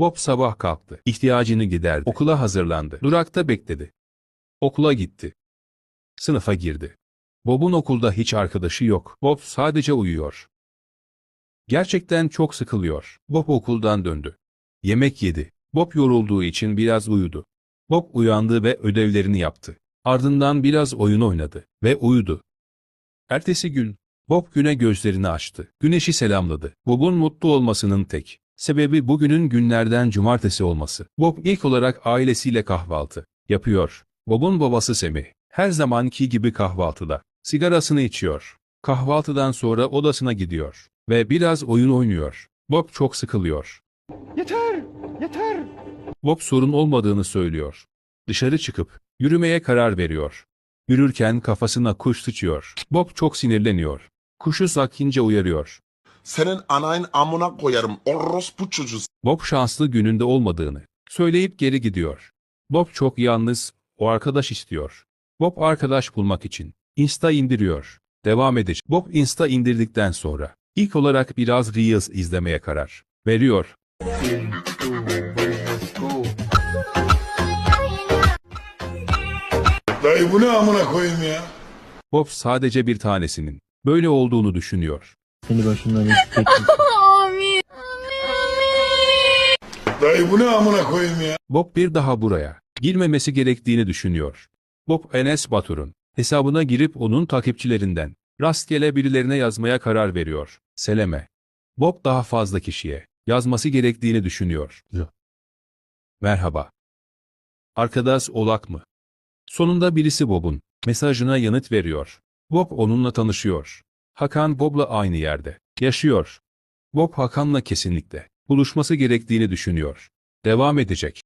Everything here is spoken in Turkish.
Bob sabah kalktı. İhtiyacını giderdi. Okula hazırlandı. Durakta bekledi. Okula gitti. Sınıfa girdi. Bob'un okulda hiç arkadaşı yok. Bob sadece uyuyor. Gerçekten çok sıkılıyor. Bob okuldan döndü. Yemek yedi. Bob yorulduğu için biraz uyudu. Bob uyandı ve ödevlerini yaptı. Ardından biraz oyun oynadı ve uyudu. Ertesi gün Bob güne gözlerini açtı. Güneşi selamladı. Bob'un mutlu olmasının tek sebebi bugünün günlerden cumartesi olması. Bob ilk olarak ailesiyle kahvaltı yapıyor. Bob'un babası Semih her zamanki gibi kahvaltıda sigarasını içiyor. Kahvaltıdan sonra odasına gidiyor ve biraz oyun oynuyor. Bob çok sıkılıyor. Yeter! Yeter! Bob sorun olmadığını söylüyor. Dışarı çıkıp yürümeye karar veriyor. Yürürken kafasına kuş sıçıyor. Bob çok sinirleniyor. Kuşu sakince uyarıyor. Senin anayın amına koyarım. Orospu çocuğu. Bob şanslı gününde olmadığını söyleyip geri gidiyor. Bob çok yalnız, o arkadaş istiyor. Bob arkadaş bulmak için Insta indiriyor. Devam edecek. Bob Insta indirdikten sonra ilk olarak biraz Reels izlemeye karar veriyor. Dayı bu ne amına koyayım ya? Bob sadece bir tanesinin böyle olduğunu düşünüyor. Seni başımdan eksik etmesin. Dayı bu ne amına koyayım ya? Bob bir daha buraya girmemesi gerektiğini düşünüyor. Bob Enes Batur'un hesabına girip onun takipçilerinden rastgele birilerine yazmaya karar veriyor. Seleme. Bob daha fazla kişiye yazması gerektiğini düşünüyor. Merhaba. Arkadaş olak mı? Sonunda birisi Bob'un mesajına yanıt veriyor. Bob onunla tanışıyor. Hakan Bob'la aynı yerde yaşıyor. Bob Hakan'la kesinlikle buluşması gerektiğini düşünüyor. Devam edecek.